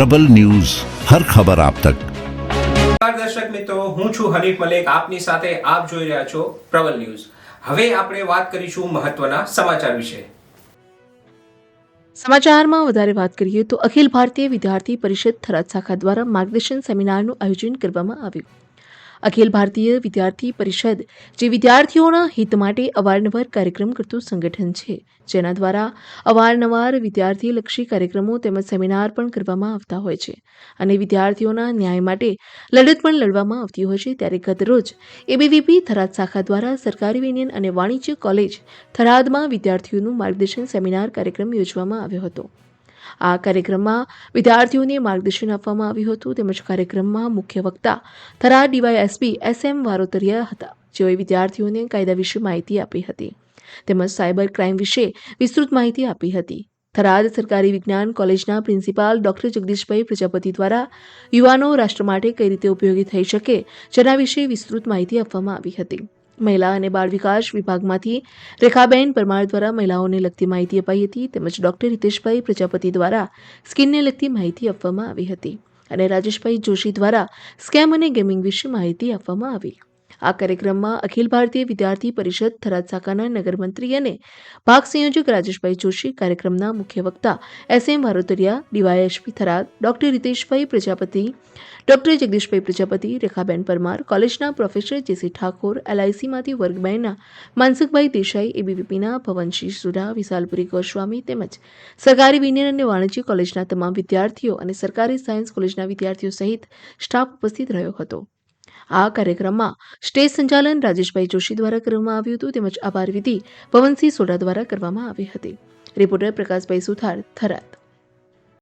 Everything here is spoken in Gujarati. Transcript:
પ્રબલ ન્યૂઝ હર ખબર આપ તક. દર્શક મિત્રો હું છું હરીફ મલેક. આપની સાથે આપ જોઈ રહ્યા છો પ્રબલ ન્યૂઝ. હવે આપણે વાત કરીશું મહત્વના સમાચાર વિશે. સમાચારમાં વધારે વાત કરીએ તો અખિલ ભારતીય વિદ્યાર્થી પરિષદ થરાદ શાખા દ્વારા માર્ગદર્શન સેમિનારનું આયોજન કરવામાં આવ્યું. અખિલ ભારતીય વિદ્યાર્થી પરિષદ, જે વિદ્યાર્થીઓના હિત માટે અવારનવાર કાર્યક્રમ કરતું સંગઠન છે, જેના દ્વારા અવારનવાર વિદ્યાર્થીલક્ષી કાર્યક્રમો તેમજ સેમિનાર પણ કરવામાં આવતા હોય છે અને વિદ્યાર્થીઓના ન્યાય માટે લડત પણ લડવામાં આવતી હોય છે. ત્યારે ગતરોજ એબીવીપી થરાદ શાખા દ્વારા સરકારી યુનિયન અને વાણિજ્ય કોલેજ થરાદમાં વિદ્યાર્થીઓનું માર્ગદર્શન સેમિનાર કાર્યક્રમ યોજવામાં આવ્યો હતો. આ કાર્યક્રમમાં વિદ્યાર્થીઓને માર્ગદર્શન આપવામાં આવ્યું હતું. તેમજ કાર્યક્રમમાં મુખ્ય વક્તા Tharad DYSP S M Varotariya હતા, જેઓએ વિદ્યાર્થીઓને કાયદા વિશે માહિતી આપી હતી. તેમજ સાયબર ક્રાઇમ વિશે વિસ્તૃત માહિતી આપી હતી. થરાદ સરકારી વિજ્ઞાન કોલેજના પ્રિન્સિપાલ ડોક્ટર જગદીશભાઈ પ્રજાપતિ દ્વારા યુવાનો રાષ્ટ્ર માટે કઈ રીતે ઉપયોગી થઈ શકે, જેના વિશે વિસ્તૃત માહિતી આપવામાં આવી હતી. મહિલા અને બાળ વિકાસ વિભાગમાંથી રેખાબેન પરમાર દ્વારા મહિલાઓને લગતી માહિતી અપાઈ હતી તેમજ ડોક્ટર હિતેશભાઈ પ્રજાપતિ દ્વારા સ્કિનને લગતી માહિતી આપવામાં આવી હતી અને રાજેશભાઈ જોશી દ્વારા સ્કેમ અને ગેમિંગ વિશે માહિતી આપવામાં આવી. આ કાર્યક્રમમાં અખિલ ભારતીય વિદ્યાર્થી પરિષદ થરાદ શાખાના નગરમંત્રી અને ભાગ સંયોજક રાજેશભાઈ જોશી, કાર્યક્રમના મુખ્ય વક્તા S M Varotariya, DYSP Tharad, doctor Riteshbhai Prajapati, doctor Jagdishbhai Prajapati, Rekhaben Parmar, કોલેજના પ્રોફેસર જેસી ઠાકોર, એલઆઈસીમાંથી વર્ગ બેના માનસુખભાઈ દેસાઈ, એબીવીપીના ભવનશી સુરા વિશાલપુરી ગોસ્વામી તેમજ સરકારી વિજ્ઞાન અને વાણિજ્ય કોલેજના તમામ વિદ્યાર્થીઓ અને સરકારી સાયન્સ કોલેજના વિદ્યાર્થીઓ સહિત સ્ટાફ ઉપસ્થિત રહ્યો હતો. આ કાર્યક્રમમાં સ્ટેજ સંચાલન રાજેશભાઈ જોશી દ્વારા કરવામાં આવ્યું હતું, તેમજ આભાર વિધિ પવનસિંહ સોઢા દ્વારા કરવામાં આવી હતી. રિપોર્ટર પ્રકાશભાઈ સુથાર, થરાદ.